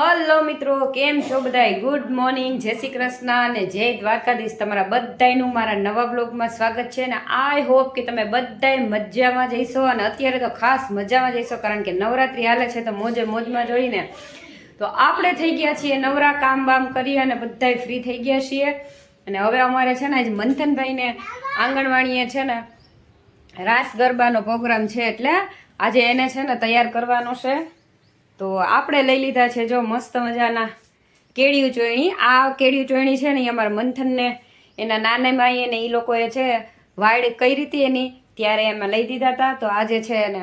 Hello મિત્રો, કેમ છો બધાય? ગુડ મોર્નિંગ જય શ્રી કૃષ્ણ અને જય દ્વારકાધીશ. તમારા બધાયનું મારા નવા બ્લોગમાં સ્વાગત છે અને આઈ હોપ કે તમે બધાય મજામાં જઈશો અને અત્યારે તો ખાસ મજામાં જઈશો કારણ કે નવરાત્રી હાલે છે તો મોજે મોજમાં જોઈને. તો આપણે થઈ ગયા છીએ નવરા કામ બામ કરી અને બધાય ફ્રી થઈ ગયા છીએ. અને હવે અમારે છે ને આજે મંથનભાઈને આંગણવાડીએ છે ને રાસ ગરબાનો પ્રોગ્રામ છે એટલે આજે એને છે ને તૈયાર કરવાનો છે. તો આપણે લઈ લીધા છે જો મસ્ત મજાના કેળિયું ચોયણી. આ કેળિયું ચોયણી છે ને એ અમારા મંથનને, એના નાના ભાઈ અને એ લોકોએ છે વાડ કઈ રીતે એની, ત્યારે એમાં લઈ દીધા હતા તો આજે છે એને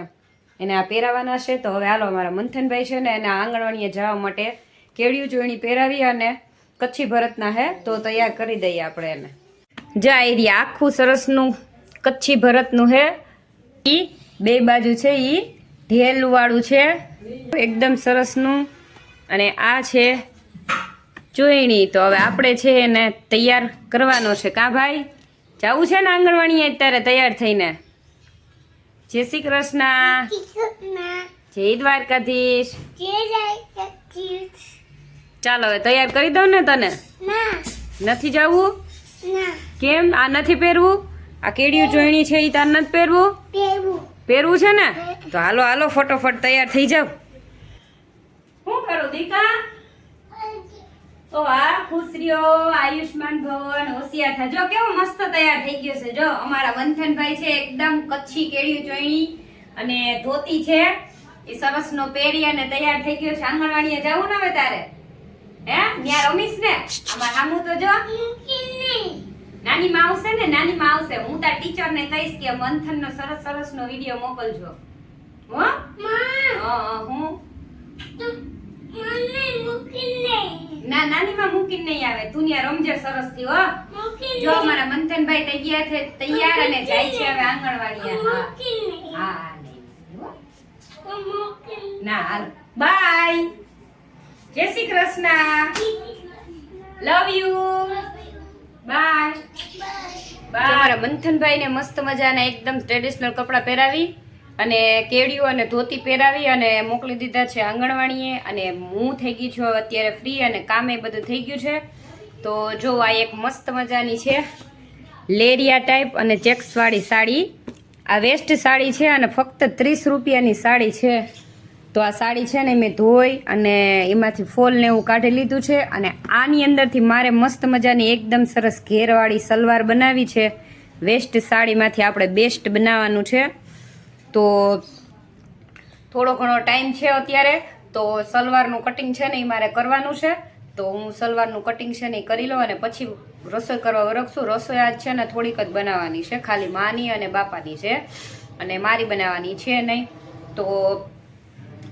એને આ પહેરાવાના છે. તો હવે હાલો અમારા મંથનભાઈ છે ને એને આંગણવાડીએ જવા માટે કેળિયું ચોયણી પહેરાવી અને કચ્છી ભરતના હે, તો તૈયાર કરી દઈએ આપણે એને. જા એ રહ્યા આખું સરસનું કચ્છી ભરતનું હે. એ બે બાજુ છે ઈ ઢેલ વાળું છે. એકદમ સરસનું. અને આ છે ચોયણી. તો હવે આપણે છે એને તૈયાર કરવાનો છે. કા ભાઈ? જવું છે ને આંગણવાડી અત્યારે તૈયાર થઈને? જય શ્રી કૃષ્ણ. જય દ્વારકાધીશ. ચાલો હવે તૈયાર કરી દઉં ને તને? નથી જવું? કેમ? આ નથી પહેરવું? આ કેડિયું ચોયણી છે એ તાર નથી પહેરવું. પહેરવું છે ને, તો હાલો હાલો, ફટોફટ તૈયાર થઈ જાવ શું કરું, દીકા? તો આ ખુશરીઓ આયુષ્માન ભવન, હોશિયાર થા. જો, કેવો મસ્ત તૈયાર થઈ ગયો છે. જો, અમારા વંથનભાઈ છે, એકદમ કચ્છી કેડિયું ચોઈણી અને ધોતી છે. એ સરસ નો પહેરી અને તૈયાર થઈ ગયો છે. આંગણવાડીએ જવું ને હવે તારે? હે? ત્યાં રમીશ ને? અમાર હામું તો જો. નાની માં આવશે ને નાની માં આવશે. હું તાર ટીચર ને કહીશ કે મંથન નો સરસ સરસ નો વીડિયો મોકલજો. હો? હા, ના નાની માં મૂકીને નહીં આવે. તું ત્યાં રમજે સરસથી હો. જો અમારા મંથનભાઈ તૈયાર છે તૈયાર અને જાય છે હવે નહીં, હો. ના હાલ. Bye. Jai Shri Krishna. Love you bye. Bye. અમારા મસ્ત મજાના એકદમ ટ્રેડિશનલ કપડાં પહેરાવી અને કેડિયું અને ધોતી પહેરાવી અને મોકલી દીધા છે આંગણવાડીએ. અને હું થઈ ગઈ છું અત્યારે ફ્રી અને કામે બધું થઈ ગયું છે. તો જો આ એક મસ્ત મજાની છે લેરિયા ટાઈપ અને ચેક્સવાળી સાડી. આ વેસ્ટ સાડી છે અને ફક્ત ત્રીસ રૂપિયાની સાડી છે. તો આ સાડી છે ને મેં ધોઈ અને એમાંથી ફોલને એવું કાઢી લીધું છે અને આની અંદરથી મારે મસ્ત મજાની એકદમ સરસ ઘેરવાળી સલવાર બનાવી છે. વેસ્ટ સાડીમાંથી આપણે બેસ્ટ બનાવવાનું છે. તો થોડો ઘણો ટાઈમ છે અત્યારે, તો સલવારનું કટિંગ છે ને એ મારે કરવાનું છે. તો હું સલવારનું કટિંગ છે ને એ કરી લઉં અને પછી રસોઈ કરવા વરખશું રસોઈ આજ છે ને થોડીક જ બનાવવાની છે. ખાલી માની અને બાપાની છે. અને મારી બનાવવાની છે નહીં. તો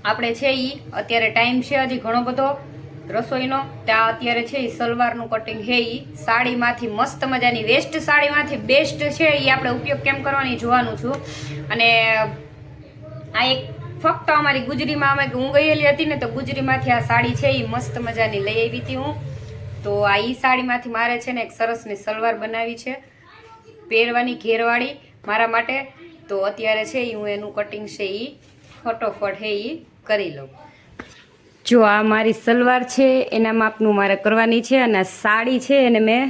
આપણે છે એ અત્યારે ટાઈમ છે હજી ઘણો બધો રસોઈનો. ત્યાં અત્યારે છે એ સલવારનું કટિંગ છે એ સાડીમાંથી મસ્ત મજાની વેસ્ટ સાડીમાંથી બેસ્ટ છે એ આપણે ઉપયોગ કેમ કરવાની જોવાનું છું. અને આ એક ફક્ત અમારી ગુજરીમાં અમે હું ગયેલી હતી ને તો ગુજરીમાંથી આ સાડી છે એ મસ્ત મજાની લઈ આવી હતી હું. તો આ ઈ સાડીમાંથી મારે છે ને એક સરસની સલવાર બનાવી છે. પહેરવાની ઘેરવાળી મારા માટે. તો અત્યારે છે ઈ હું એનું કટિંગ છે એ ફટોફટ હે એ કરી લઉં. જો આ મારી સલવાર છે, એના માપનું મારે કરવાની છે અને સાડી છે, એને મેં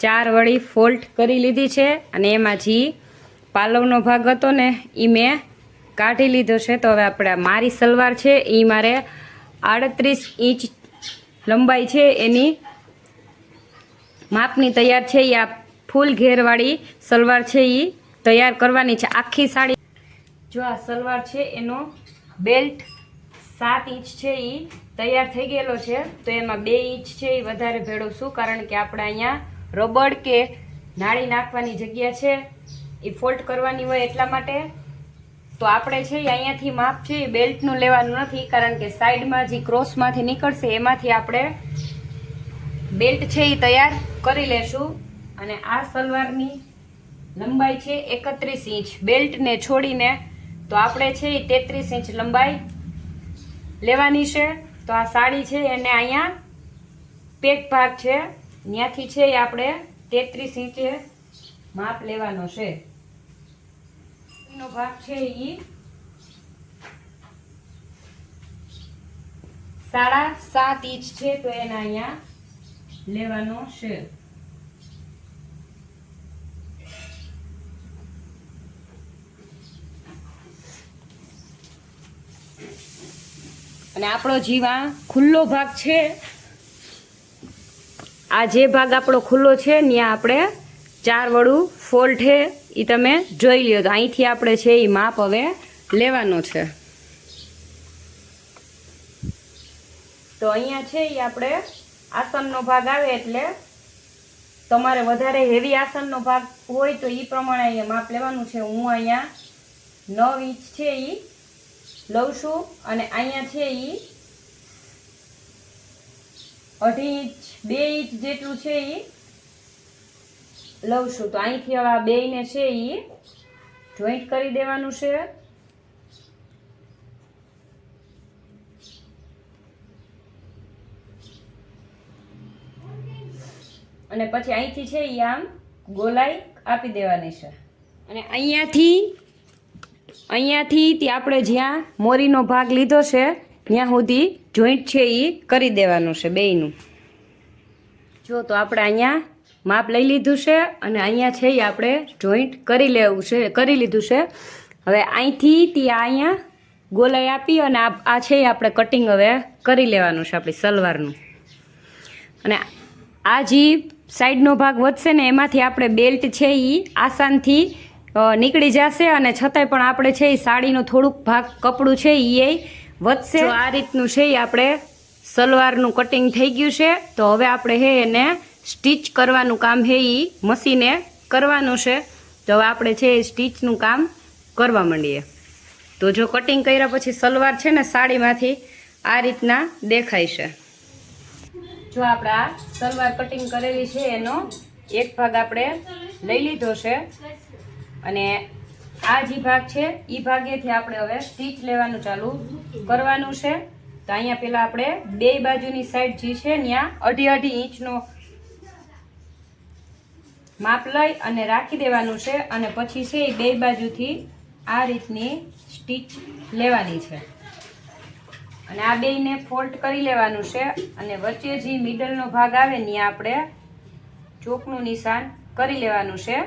ચાર વળી ફોલ્ટ કરી લીધી છે અને એમાં જે પાલવનો ભાગ હતો ને એ મેં કાઢી લીધો છે. તો હવે આપણે મારી સલવાર છે એ મારે આડત્રીસ ઇંચ લંબાઈ છે, એની માપની તૈયાર છે. એ આ ફૂલ ઘેરવાળી સલવાર છે એ તૈયાર કરવાની છે. આખી સાડી જો આ સલવાર છે, એનો બેલ્ટ સાત ઇંચ છે એ તૈયાર થઈ ગયેલો છે. તો એમાં બે ઇંચ છે એ વધારે ભેળવશું, કારણ કે આપણે અહીંયા રબડ કે નાળી નાખવાની જગ્યા છે. એ ફોલ્ટ કરવાની હોય એટલા માટે. તો આપણે છે એ અહીંયાથી માપ છે એ બેલ્ટનું લેવાનું નથી, કારણ કે સાઈડમાં જે ક્રોસમાંથી નીકળશે એમાંથી આપણે બેલ્ટ છે એ તૈયાર કરી લેશું. અને આ સલવારની લંબાઈ છે એકત્રીસ ઇંચ. બેલ્ટને છોડીને તો આપણે છે એ તેત્રીસ ઇંચ લંબાઈ લેવાની છે. તો આ સાડી છે, એને અહીંયા પેક ભાગ છે. ત્યાંથી છે એ આપણે તેત્રીસ ઇંચે માપ લેવાનો છે. એનો ભાગ છે એ સાડા સાત ઇંચ છે, તો એના અહીંયા લેવાનો છે. અને આપણો જીવા ખુલ્લો ભાગ છે. આ જે ભાગ આપણો ખુલ્લો છે ત્યાં આપણે ચાર વડું ફોલ્ટ છે એ તમે જોઈ લ્યો. તો અહીંથી આપણે છે એ માપ હવે લેવાનો છે. તો અહીંયા છે એ આપણે આસનનો ભાગ આવે એટલે તમારે વધારે હેવી આસનનો ભાગ હોય તો એ પ્રમાણે અહીંયા માપ લેવાનું છે. હું અહીંયા નવ ઇંચ છે એ લઉં છું અને અહીંયા છે એ અઢી ઇંચ, બે ઇંચ જેટલું છે એ લઉં છું. તો અહીંથી હવે આ બેયને છે એ જોઈન્ટ કરી દેવાનું છે. અને પછી અહીંથી છે એ આમ ગોલાઈ આપી દેવાની છે. અને અહીંયાથી અહીંયાથી તે આપણે જ્યાં મોરીનો ભાગ લીધો છે, ત્યાં સુધી જોઈન્ટ છે એ કરી દેવાનું છે બેયનું. જો તો આપણે અહીંયા માપ લઈ લીધું છે અને અહીંયા છે એ આપણે જોઈન્ટ કરી લેવું છે, કરી લીધું છે. હવે અહીંથી તે અહીંયા ગોલાઈ આપી અને આ છે એ આપણે કટિંગ હવે કરી લેવાનું છે આપણી સલવારનું. અને આ જે સાઈડનો ભાગ વધશે ને એમાંથી આપણે બેલ્ટ છે એ આસાનથી નીકળી જશે અને છતાંય પણ આપણે છે એ સાડીનું થોડુંક ભાગ કપડું છે એ વધશે. આ રીતનું છે એ આપણે સલવારનું કટિંગ થઈ ગયું છે, તો હવે આપણે હે એને સ્ટીચ કરવાનું કામ હે એ મશીને કરવાનું છે. તો હવે આપણે છે એ સ્ટીચનું કામ કરવા માંડીએ. તો જો કટિંગ કર્યા પછી સલવાર છે ને સાડીમાંથી આ રીતના દેખાય છે. જો આપણે સલવાર કટિંગ કરેલી છે એનો એક ભાગ આપણે લઈ લીધો છે. અને આ જે ભાગ છે એ ભાગેથી આપણે હવે સ્ટીચ લેવાનું ચાલુ કરવાનું છે. તો અહીંયા પહેલાં આપણે બે બાજુની સાઈડ જે છે, ત્યાં અઢી અઢી ઇંચનો માપ લઈ અને રાખી દેવાનું છે અને પછી છે એ બે બાજુથી આ રીતની સ્ટીચ લેવાની છે. અને આ બેયને ફોલ્ડ કરી લેવાનું છે અને વચ્ચે જે મિડલનો ભાગ આવે ત્યાં આપણે ચોકનું નિશાન કરી લેવાનું છે.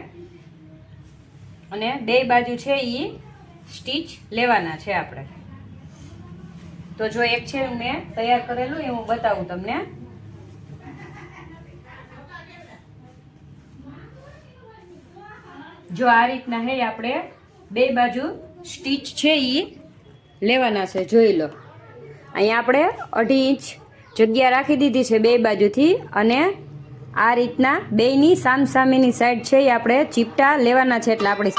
અને બે બાજુ છે એ સ્ટીચ લેવાના છે આપણે. તો જો એક છે મેં તૈયાર કરેલું, એ હું બતાવું તમને. જો આ રીતના હે આપણે બે બાજુ સ્ટીચ છે એ લેવાના છે, જોઈ લો. અહીંયા આપણે અઢી ઇંચ જગ્યા રાખી દીધી છે બે બાજુથી અને આ રીતના બેયની સામસામેની સાઈડ છે એ આપણે ચીપટા લેવાના છે એટલે આપણે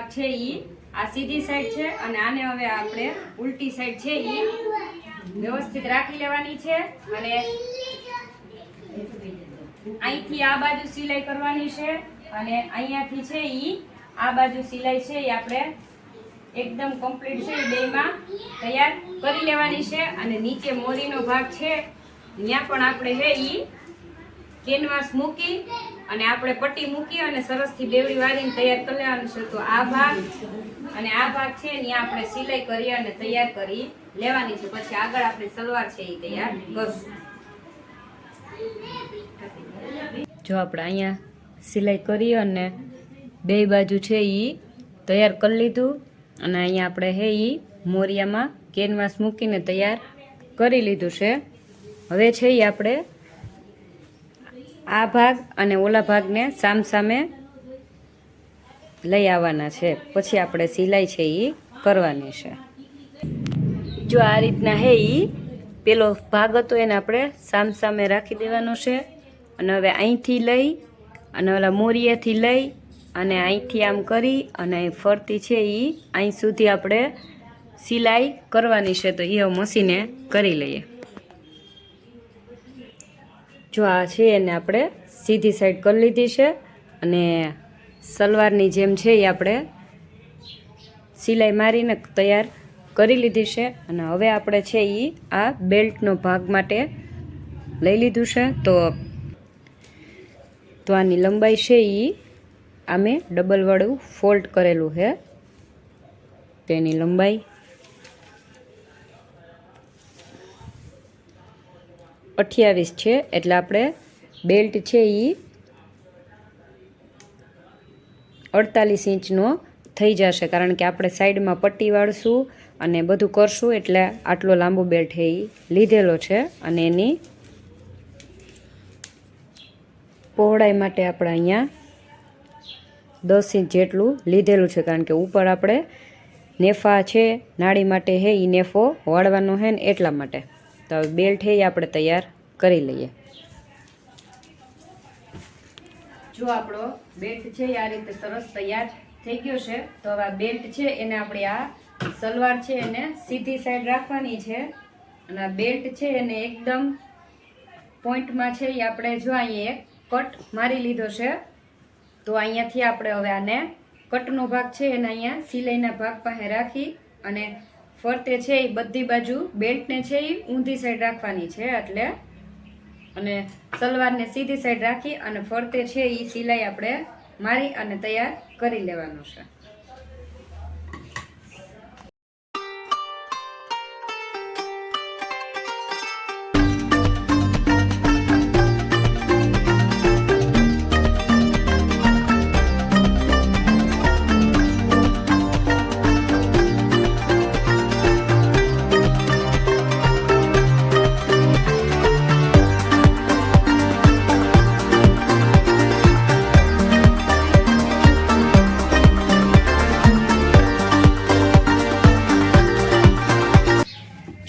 ભાગ છે ઈ. આ સીધી સાઈડ છે અને આને હવે આપણે ઉલટી સાઈડ છે ઈ. વ્યવસ્થિત રાખી લેવાની છે અને અહીંથી આ બાજુ સિલાઈ કરવાની છે અને અહીંયાથી છે ઈ. આ બાજુ સિલાઈ છે એ આપણે એકદમ કમ્પ્લીટ છે બેમાં તૈયાર કરી લેવાની છે અને નીચે મોરીનો ભાગ છે. ત્યાં પણ આપણે છે ઈ કેનવાસ મૂકી અને આપણે પટ્ટી મૂકી અને સરસથી બેવડી વાળીને તૈયાર કરી લેવાનું છે. તો આ ભાગ અને આ ભાગ છે ત્યાં આપણે સિલાઈ કરી અને તૈયાર કરી લેવાની છે. પછી આગળ આપણે સલવાર છે એ તૈયાર કરશું. જો આપણે અહીંયા સિલાઈ કરી અને બે બાજુ છે એ તૈયાર કરી લીધું. અને અહીંયા આપણે હે એ મોરિયામાં કેનવાસ મૂકીને તૈયાર કરી લીધું છે. હવે છે એ આપણે આ ભાગ અને ઓલા ભાગને સામસામે લઈ આવવાના છે. પછી આપણે સિલાઈ છે એ કરવાની છે. જો આ રીતના હે એ પેલો ભાગ હતો એને આપણે સામ સામે રાખી દેવાનો છે અને હવે અહીંથી લઈ અને ઓલા મોરિયાથી લઈ અને અહીંથી આમ કરી અને અહીં ફરતી છે એ અહીં સુધી આપણે સિલાઈ કરવાની છે તો એ મશીને કરી લઈએ. જો આ છે એને આપણે સીધી સાઈડ કરી લીધી છે અને સલવારની જેમ છે એ આપણે સિલાઈ મારીને તૈયાર કરી લીધી છે અને હવે આપણે છે એ આ બેલ્ટનો ભાગ માટે લઈ લીધું છે. તો તો આની લંબાઈ છે એ આમે ડબલવાળું ફોલ્ડ કરેલું છે. તેની લંબાઈ અઠ્યાવીસ છે, એટલે આપણે બેલ્ટ છે એ અડતાલીસ ઇંચનો થઈ જશે, કારણ કે આપણે સાઈડમાં પટ્ટી વાળશું અને બધું કરશું, એટલે આટલો લાંબો બેલ્ટ એ લીધેલો છે, અને એની પહોળાઈ માટે આપણે અહીંયા દસ ઇંચ જેટલું લીધેલું છે, કારણ કે ઉપર આપણે નેફા છે, નાળી માટે હે એ નેફો વાળવાનો છે ને એટલા માટે. તો હવે બેલ્ટ એ આપણે તૈયાર કરી લઈએ. જો આપણો બેલ્ટ છે આ રીતે સરસ તૈયાર થઈ ગયો છે, તો હવે આ બેલ્ટ છે એને આપણે આ સલવાર છે એને સીધી સાઈડ રાખવાની છે. અને આ બેલ્ટ છે એને એકદમ પોઈન્ટમાં છે, એ આપણે જો અહીંયા એક કટ મારી લીધો છે, તો અહીંયાથી આપણે હવે આને કટનો ભાગ છે એને અહીંયા સિલાઈના ભાગ પાસે રાખી અને ફરતે છે એ બધી બાજુ, બેલ્ટને છે એ ઊંધી સાઈડ રાખવાની છે એટલે અને સલવારને સીધી સાઈડ રાખી અને ફરતે છે એ સિલાઈ આપણે મારી અને તૈયાર કરી લેવાનું છે.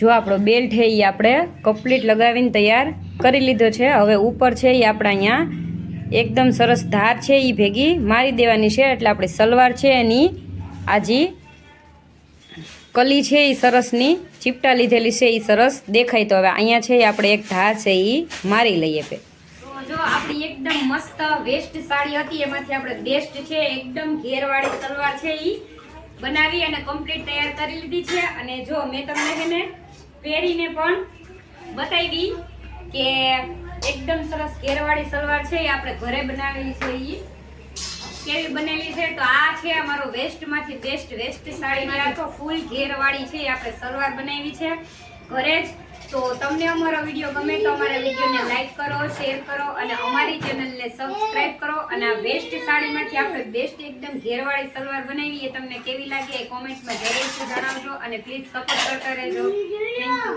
જો આપણો બેલ્ટ છે એ આપણે કમ્પ્લીટ લગાવીને તૈયાર કરી લીધો છે. હવે ઉપર છે એ આપણે અહીંયા એકદમ સરસ ધાર છે એ ભેગી મારી દેવાની છે. એટલે આપણી સલવાર છે એની આજી કલી છે એ સરસની, ચીપટા લીધેલી છે એ સરસ દેખાય તો. હવે અહીંયા છે આપણે એક ધાર છે એ મારી લઈએ પે જો આપણી એકદમ મસ્ત વેસ્ટ સાડી હતી, એમાંથી આપણે બેસ્ટ છે, એકદમ ઘેરવાળી સલવાર છે એ બનાવી અને કમ્પ્લીટ તૈયાર કરી લીધી છે. અને જો મેં તમને છે ને પહેરીને પણ બતાવી કે એકદમ સરસ ઘેરવાળી સલવાર છે, એ આપણે ઘરે બનાવેલી છે એ કેવી બનેલી છે? તો આ છે અમારો વેસ્ટમાંથી બેસ્ટ વેસ્ટ સાડી. આખો ફૂલ ઘેરવાળી છે, એ આપણે સલવાર બનાવી છે. ઘરે જ તો તમને અમારો વીડિયો ગમે તો અમારા વિડીયોને લાઈક કરો શેર કરો અને અમારી ચેનલને સબસ્ક્રાઈબ કરો. અને આ વેસ્ટ સાડીમાંથી આપણે બેસ્ટ એકદમ ઘેરવાળી સલવાર બનાવી એ તમને કેવી લાગે એ કોમેન્ટમાં જરૂરથી જણાવજો અને પ્લીઝ સપોર્ટ કરતા રહેજો. Thank you